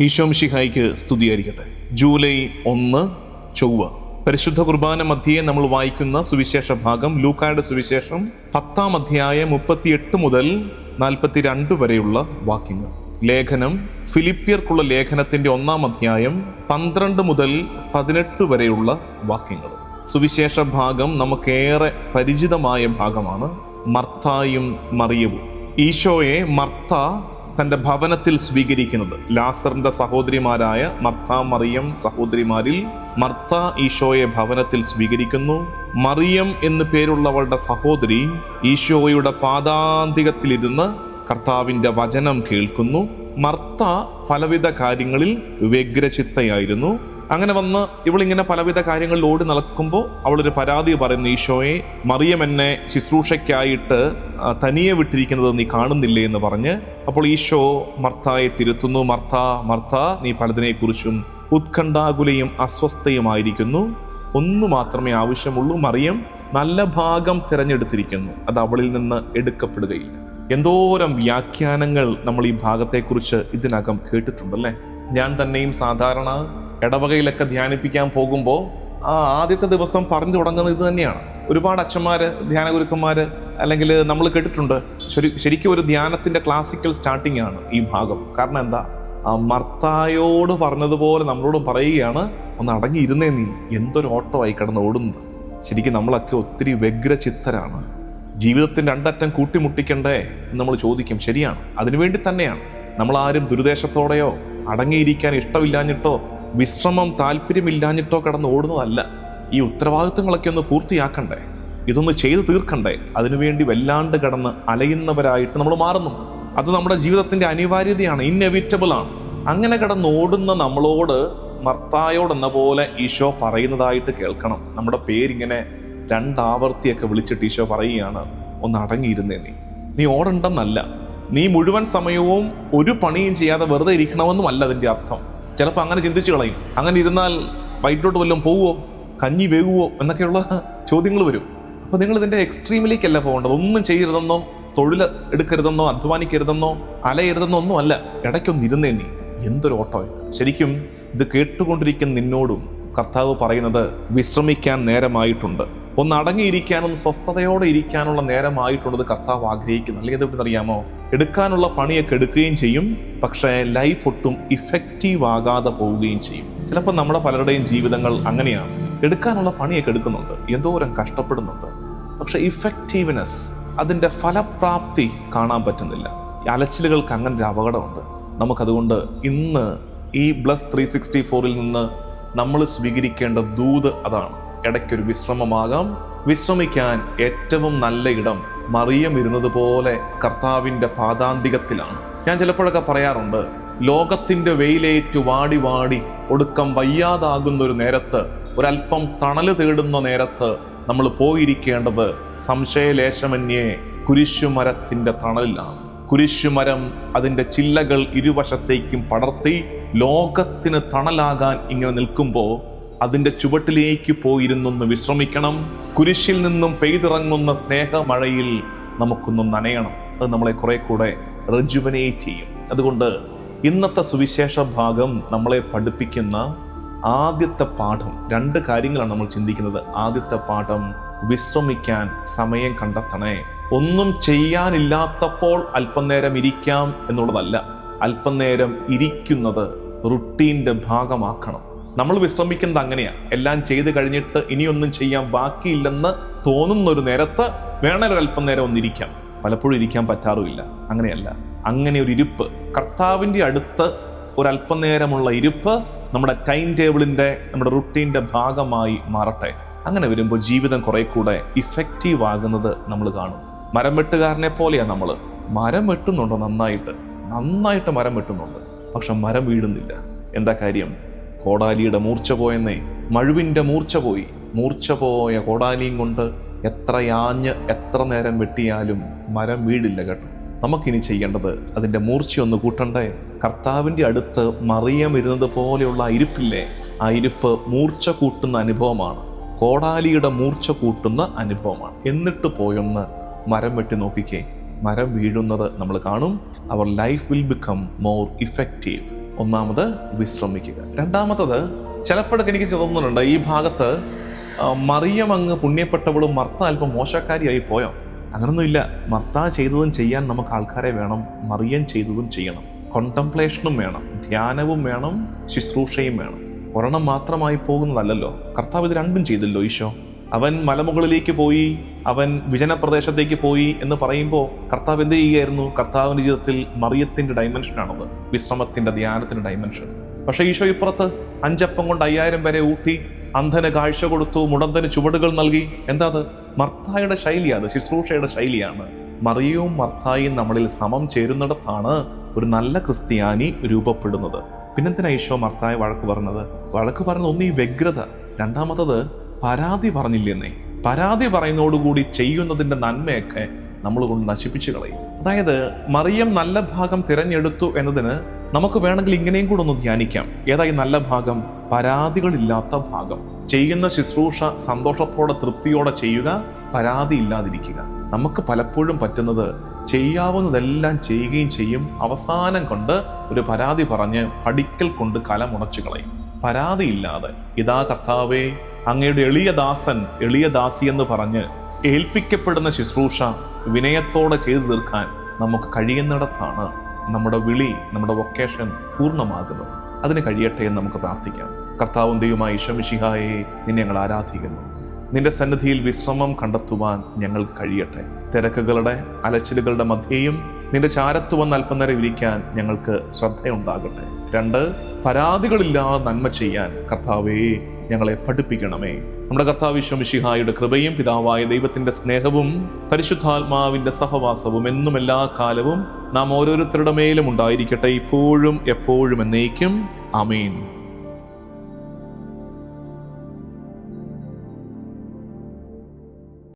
ഈശോംഷിഹായിക്ക് സ്തുതിയായിരിക്കട്ടെ. ജൂലൈ ഒന്ന് ചൊവ്വ. പരിശുദ്ധ കുർബാന മധ്യേ നമ്മൾ വായിക്കുന്ന സുവിശേഷ ഭാഗം ലൂക്കായുടെ സുവിശേഷം പത്താം അധ്യായം മുപ്പത്തിയെട്ട് മുതൽ നാൽപ്പത്തിരണ്ട് വരെയുള്ള വാക്യങ്ങൾ. ലേഖനം ഫിലിപ്പിയർക്കുള്ള ലേഖനത്തിന്റെ ഒന്നാം അധ്യായം പന്ത്രണ്ട് മുതൽ പതിനെട്ട് വരെയുള്ള വാക്യങ്ങൾ. സുവിശേഷ ഭാഗം നമുക്കേറെ പരിചിതമായ ഭാഗമാണ് മർത്തായും മറിയവും. ഈശോയെ മർത്ത തന്റെ ഭവനത്തിൽ സ്വീകരിക്കുന്നത്. ലാസറിന്റെ സഹോദരിമാരായ മർത്ത മറിയം സഹോദരിമാരിൽ മർത്ത ഈശോയെ ഭവനത്തിൽ സ്വീകരിക്കുന്നു. മറിയം എന്നു പേരുള്ളവളുടെ സഹോദരി ഈശോയുടെ പാദാന്തികത്തിലിരുന്ന് കർത്താവിന്റെ വചനം കേൾക്കുന്നു. മർത്ത പലവിധ കാര്യങ്ങളിൽ വ്യഗ്രചിത്തയായിരുന്നു. അങ്ങനെ വന്ന് ഇവളിങ്ങനെ പലവിധ കാര്യങ്ങളിൽ ഓടി നടക്കുമ്പോൾ അവളൊരു പരാതി പറയുന്നു ഈശോയെ മറിയം എന്നെ ശുശ്രൂഷയ്ക്കായിട്ട് തനിയെ വിട്ടിരിക്കുന്നത് നീ കാണുന്നില്ലേ എന്ന് പറഞ്ഞ് അപ്പോൾ ഈശോ മർത്തായെ തിരുത്തുന്നു മർത്ത മർത്ത നീ പലതിനെക്കുറിച്ചും ഉത്കണ്ഠാകുലയും അസ്വസ്ഥയുമായിരിക്കുന്നു. ഒന്ന് മാത്രമേ ആവശ്യമുള്ളൂ മറിയം നല്ല ഭാഗം തിരഞ്ഞെടുത്തിരിക്കുന്നു. അത് അവളിൽ നിന്ന് എടുക്കപ്പെടുകയില്ല. എന്തോരം വ്യാഖ്യാനങ്ങൾ നമ്മൾ ഈ ഭാഗത്തെക്കുറിച്ച് ഇതിനകം കേട്ടിട്ടുണ്ടല്ലേ? ഞാൻ തന്നെയും സാധാരണ ഇടവകയിലൊക്കെ ധ്യാനിപ്പിക്കാൻ പോകുമ്പോൾ ആ ആദ്യത്തെ ദിവസം പറഞ്ഞു തുടങ്ങുന്നത് ഇത് തന്നെയാണ്. ഒരുപാട് അച്ഛന്മാർ ധ്യാനഗുരുക്കന്മാർ അല്ലെങ്കിൽ നമ്മൾ കേട്ടിട്ടുണ്ട് ശരി ശരിക്കും ഒരു ധ്യാനത്തിന്റെ ക്ലാസിക്കൽ സ്റ്റാർട്ടിംഗ് ആണ് ഈ ഭാഗം. കാരണം എന്താ? മർത്തായോട് പറഞ്ഞതുപോലെ നമ്മളോട് പറയുകയാണ് ഒന്ന് അടങ്ങിയിരുന്നേ നീ എന്തൊരു ഓട്ടോ ആയി കിടന്ന് ഓടുന്നത്? ശരിക്കും നമ്മളൊക്കെ ഒത്തിരി വ്യഗ്രചിത്തരാണ്. ജീവിതത്തിന്റെ രണ്ടറ്റം കൂട്ടിമുട്ടിക്കണ്ടേ എന്ന് നമ്മൾ ചോദിക്കും. ശരിയാണ്. അതിനുവേണ്ടി തന്നെയാണ്. നമ്മളാരും ദുരുദ്ദേശത്തോടെയോ അടങ്ങിയിരിക്കാൻ ഇഷ്ടമില്ലാഞ്ഞിട്ടോ വിശ്രമം താല്പര്യമില്ലാഞ്ഞിട്ടോ കടന്ന് ഓടുന്നതല്ല. ഈ ഉത്തരവാദിത്തങ്ങളൊക്കെ ഒന്ന് പൂർത്തിയാക്കണ്ടേ? ഇതൊന്ന് ചെയ്തു തീർക്കണ്ടേ? അതിനുവേണ്ടി വല്ലാണ്ട് കടന്ന് അലയുന്നവരായിട്ട് നമ്മൾ മാറുന്നു അത് നമ്മുടെ ജീവിതത്തിന്റെ അനിവാര്യതയാണ് ഇന്നെവിറ്റബിൾ ആണ്. അങ്ങനെ കടന്ന് ഓടുന്ന നമ്മളോട് മർത്തായോടെന്ന പോലെ ഈശോ പറയുന്നതായിട്ട് കേൾക്കണം. നമ്മുടെ പേരിങ്ങനെ രണ്ടാവർത്തിയൊക്കെ വിളിച്ചിട്ട് ഈശോ പറയുകയാണ് ഒന്ന് അടങ്ങിയിരുന്നേ നീ. നീ ഓടണ്ടെന്നല്ല. നീ മുഴുവൻ സമയവും ഒരു പണിയും ചെയ്യാതെ വെറുതെ ഇരിക്കണമെന്നും അല്ല അതിന്റെ അർത്ഥം. ചിലപ്പോൾ അങ്ങനെ ചിന്തിച്ചു കളയും. അങ്ങനെ ഇരുന്നാൽ വയറ്റിലോട്ട് വല്ലതും പോവുമോ കഞ്ഞി വേകുവോ? എന്നൊക്കെയുള്ള ചോദ്യങ്ങൾ വരും. അപ്പോൾ നിങ്ങൾ ഇതിന്റെ എക്സ്ട്രീമിലേക്കല്ല പോകേണ്ടത്. ഒന്നും ചെയ്യരുതെന്നോ തൊഴിൽ എടുക്കരുതെന്നോ അധ്വാനിക്കരുതെന്നോ അലയരുതെന്നോ ഒന്നും അല്ല. ഇടയ്ക്കൊന്ന് ഇരുന്നേ നീ. എന്തൊരു ഓട്ടോ ശരിക്കും ഇത് കേട്ടുകൊണ്ടിരിക്കുന്ന നിന്നോടും കർത്താവ് പറയുന്നത് വിശ്രമിക്കാൻ നേരമായിട്ടുണ്ട്. ഒന്ന് അടങ്ങിയിരിക്കാനും സ്വസ്ഥതയോടെ ഇരിക്കാനുള്ള നേരമായിട്ടുള്ളത് കർത്താവ് ആഗ്രഹിക്കുന്നു. അല്ലെങ്കിൽ ഇത് അറിയാമോ? എടുക്കാനുള്ള പണിയൊക്കെ എടുക്കുകയും ചെയ്യും. പക്ഷേ ലൈഫ് ഒട്ടും ഇഫക്റ്റീവ് ആകാതെ പോവുകയും ചെയ്യും. ചിലപ്പോൾ നമ്മുടെ പലരുടെയും ജീവിതങ്ങൾ അങ്ങനെയാണ്. എടുക്കാനുള്ള പണിയൊക്കെ എടുക്കുന്നുണ്ട്. എന്തോരം കഷ്ടപ്പെടുന്നുണ്ട്. പക്ഷെ ഇഫക്റ്റീവ്നെസ് അതിന്റെ ഫലപ്രാപ്തി കാണാൻ പറ്റുന്നില്ല. അലച്ചിലുകൾക്ക് അങ്ങനെ ഒരു അപകടമുണ്ട്. നമുക്കതുകൊണ്ട് ഇന്ന് ഈ ബ്ലസ് ത്രീ സിക്സ്റ്റി ഫോറിൽ നിന്ന് നമ്മൾ സ്വീകരിക്കേണ്ട ദൂത് അതാണ്. ഇടയ്ക്കൊരു വിശ്രമമാകാം. വിശ്രമിക്കാൻ ഏറ്റവും നല്ല ഇടം മറിയം ഇരുന്നത് പോലെ കർത്താവിന്റെ പാതാന്തികത്തിലാണ് ഞാൻ ചിലപ്പോഴൊക്കെ പറയാറുണ്ട് ലോകത്തിന്റെ വെയിലേറ്റു വാടി വാടി ഒടുക്കം വയ്യാതാകുന്ന ഒരു നേരത്ത് ഒരല്പം തണൽ തേടുന്ന നേരത്ത് നമ്മൾ പോയിരിക്കേണ്ടത് സംശയലേശമന്യേ കുരിശുമരത്തിന്റെ തണലിലാണ്. കുരിശുമരം അതിന്റെ ചില്ലകൾ ഇരുവശത്തേക്കും പടർത്തി ലോകത്തിന് തണലാകാൻ ഇങ്ങനെ നിൽക്കുമ്പോൾ അതിന്റെ ചുവട്ടിലേക്ക് പോയിരുന്നൊന്ന് വിശ്രമിക്കണം. കുരിശിൽ നിന്നും പെയ്തിറങ്ങുന്ന സ്നേഹമഴയിൽ നമുക്കൊന്ന് നനയണം. അത് നമ്മളെ കുറെ കൂടെ റെജുവനേറ്റ് ചെയ്യും. അതുകൊണ്ട് ഇന്നത്തെ സുവിശേഷ ഭാഗം നമ്മളെ പഠിപ്പിക്കുന്ന ആദ്യത്തെ പാഠം. രണ്ട് കാര്യങ്ങളാണ് നമ്മൾ ചിന്തിക്കുന്നത്. ആദ്യത്തെ പാഠം വിശ്രമിക്കാൻ സമയം കണ്ടെത്തണേ. ഒന്നും ചെയ്യാനില്ലാത്തപ്പോൾ അല്പനേരം ഇരിക്കാം എന്നുള്ളതല്ല. അല്പനേരം ഇരിക്കുന്നത് റുട്ടീന്റെ ഭാഗമാക്കണം. നമ്മൾ വിശ്രമിക്കുന്നത് അങ്ങനെയാണ് എല്ലാം ചെയ്ത് കഴിഞ്ഞിട്ട് ഇനിയൊന്നും ചെയ്യാൻ ബാക്കിയില്ലെന്ന് തോന്നുന്ന ഒരു നേരത്ത് വേണേൽ അല്പം നേരം ഒന്നിരിക്കാം. പലപ്പോഴും ഇരിക്കാൻ പറ്റാറുമില്ല. അങ്ങനെയല്ല. അങ്ങനെ ഒരു ഇരിപ്പ് കർത്താവിന്റെ അടുത്ത് ഒരല്പം നേരമുള്ള ഇരിപ്പ് നമ്മുടെ ടൈം ടേബിളിന്റെ നമ്മുടെ റുട്ടീന്റെ ഭാഗമായി മാറട്ടെ. അങ്ങനെ വരുമ്പോൾ ജീവിതം കുറെ കൂടെ ഇഫക്റ്റീവ് ആകുന്നത് നമ്മൾ കാണും. മരം വെട്ടുകാരനെ പോലെയാണ് നമ്മൾ മരം വെട്ടുന്നുണ്ടോ നന്നായിട്ട്? നന്നായിട്ട് മരം വെട്ടുന്നുണ്ട്. പക്ഷെ മരം വീഴുന്നില്ല. എന്താ കാര്യം? കോടാലിയുടെ മൂർച്ച പോയെന്നേ. മഴുവിന്റെ മൂർച്ച പോയി. മൂർച്ച പോയ കോടാലിയും കൊണ്ട് എത്ര യാഞ്ഞ് എത്ര നേരം വെട്ടിയാലും മരം വീടില്ല കേട്ടോ. നമുക്കിനി ചെയ്യേണ്ടത് അതിന്റെ മൂർച്ചയൊന്ന് കൂട്ടണ്ടേ? കർത്താവിന്റെ അടുത്ത് മറിയം ഇരുന്നത് പോലെയുള്ള ഇരിപ്പില്ലേ? ആ ഇരിപ്പ് മൂർച്ച കൂട്ടുന്ന അനുഭവമാണ്. കോടാലിയുടെ മൂർച്ച കൂട്ടുന്ന അനുഭവമാണ്. എന്നിട്ട് പോയൊന്ന് മരം വെട്ടി നോക്കിക്കേ. മരം വീഴുന്നത് നമ്മൾ കാണും. അവർ life will become more effective ഒന്നാമത് വിശ്രമിക്കുക. രണ്ടാമത്തത് ചിലപ്പോഴൊക്കെ എനിക്ക് തോന്നുന്നുണ്ട് ഈ ഭാഗത്ത് മറിയം അങ്ങ് പുണ്യപ്പെട്ടവളും മർത്ത അല്പം മോശക്കാരിയായി പോയോ? അങ്ങനൊന്നുമില്ല മർത്ത ചെയ്തതും ചെയ്യാൻ നമുക്ക് ആൾക്കാരെ വേണം. മറിയം ചെയ്തതും ചെയ്യണം. കോണ്ടംപ്ലേഷനും വേണം. ധ്യാനവും വേണം. ശുശ്രൂഷയും വേണം. ഒരെണ്ണം മാത്രമായി പോകുന്നതല്ലല്ലോ. കർത്താവ് ഇത് രണ്ടും ചെയ്തല്ലോ ഈശോ? അവൻ മലമുകളിലേക്ക് പോയി അവൻ വിജനപ്രദേശത്തേക്ക് പോയി എന്ന് പറയുമ്പോൾ കർത്താവ് എന്ത് ചെയ്യുകയായിരുന്നു? കർത്താവിന്റെ ജീവിതത്തിൽ മറിയത്തിന്റെ ഡയമെൻഷനാണത് വിശ്രമത്തിന്റെ ധ്യാനത്തിന്റെ ഡയമെൻഷൻ പക്ഷേ ഈശോ ഇപ്പുറത്ത് അഞ്ചപ്പം കൊണ്ട് അയ്യായിരം വരെ ഊട്ടി അന്ധന് കാഴ്ച കൊടുത്തു മുടന്തന് ചുവടുകൾ നൽകി. എന്താ അത്? മർത്തായുടെ ശൈലിയാണ് ശുശ്രൂഷയുടെ ശൈലിയാണ്. മറിയവും മർത്തായും നമ്മളിൽ സമം ചേരുന്നിടത്താണ് ഒരു നല്ല ക്രിസ്ത്യാനി രൂപപ്പെടുന്നത്. പിന്നെന്തിനാ ഈശോ മർത്തായ വഴക്ക് പറഞ്ഞത്? വഴക്ക് പറഞ്ഞത് ഒന്ന് ഈ വ്യഗ്രത. രണ്ടാമത്തത് പരാതി പറഞ്ഞില്ലെന്നേ. പരാതി പറയുന്നതോടുകൂടി ചെയ്യുന്നതിന്റെ നന്മയൊക്കെ നമ്മൾ കൊണ്ട് നശിപ്പിച്ചു കളയും. അതായത് മറിയം നല്ല ഭാഗം തിരഞ്ഞെടുത്തു എന്നതിന് നമുക്ക് വേണമെങ്കിൽ ഇങ്ങനെയും കൂടെ ഒന്ന് ധ്യാനിക്കാം. ഏതായി നല്ല ഭാഗം? പരാതികളില്ലാത്ത ഭാഗം. ചെയ്യുന്ന ശുശ്രൂഷ സന്തോഷത്തോടെ തൃപ്തിയോടെ ചെയ്യുക പരാതി ഇല്ലാതിരിക്കുക. നമുക്ക് പലപ്പോഴും പറ്റുന്നത് ചെയ്യാവുന്നതെല്ലാം ചെയ്യുകയും ചെയ്യും അവസാനം കൊണ്ട് ഒരു പരാതി പറഞ്ഞ് പഠിക്കൽ കൊണ്ട് കലമുണച്ചു കളയും. പരാതിയില്ലാതെ ഇതാ കർത്താവേ അങ്ങയുടെ എളിയദാസൻ എളിയദാസി എന്ന് പറഞ്ഞ് ഏൽപ്പിക്കപ്പെടുന്ന ശുശ്രൂഷ വിനയത്തോടെ ചെയ്തു തീർക്കാൻ നമുക്ക് കഴിയുന്നിടത്താണ് നമ്മുടെ വിളി നമ്മുടെ വൊക്കേഷൻ പൂർണമാകുന്നത്. അതിന് കഴിയട്ടെ എന്ന് നമുക്ക് പ്രാർത്ഥിക്കാം. കർത്താവും ദൈവമായി ഈശോമിഷിഹായെ നിന്നെ ഞങ്ങൾ ആരാധിക്കുന്നു. നിന്റെ സന്നിധിയിൽ വിശ്രമം കണ്ടെത്തുവാൻ ഞങ്ങൾ കഴിയട്ടെ. തിരക്കുകളുടെ അലച്ചിലുകളുടെ മധ്യേയും നിന്റെ ചാരത്ത് വന്ന് അല്പനേരം ഇരിക്കാൻ ഞങ്ങൾക്ക് ശ്രദ്ധയുണ്ടാകട്ടെ. രണ്ട് പരാതികളില്ലാതെ നന്മ ചെയ്യാൻ കർത്താവേ ഞങ്ങളെ പഠിപ്പിക്കണമേ. നമ്മുടെ കർത്താവ് വിശ്വമിഷിഹായുടെ കൃപയും പിതാവായ ദൈവത്തിന്റെ സ്നേഹവും പരിശുദ്ധാത്മാവിന്റെ സഹവാസവും എന്നും എല്ലാ കാലവും നാം ഓരോരുത്തരുടെ മേലും ഉണ്ടായിരിക്കട്ടെ. ഇപ്പോഴും എപ്പോഴും എന്നേക്കും. അമീൻ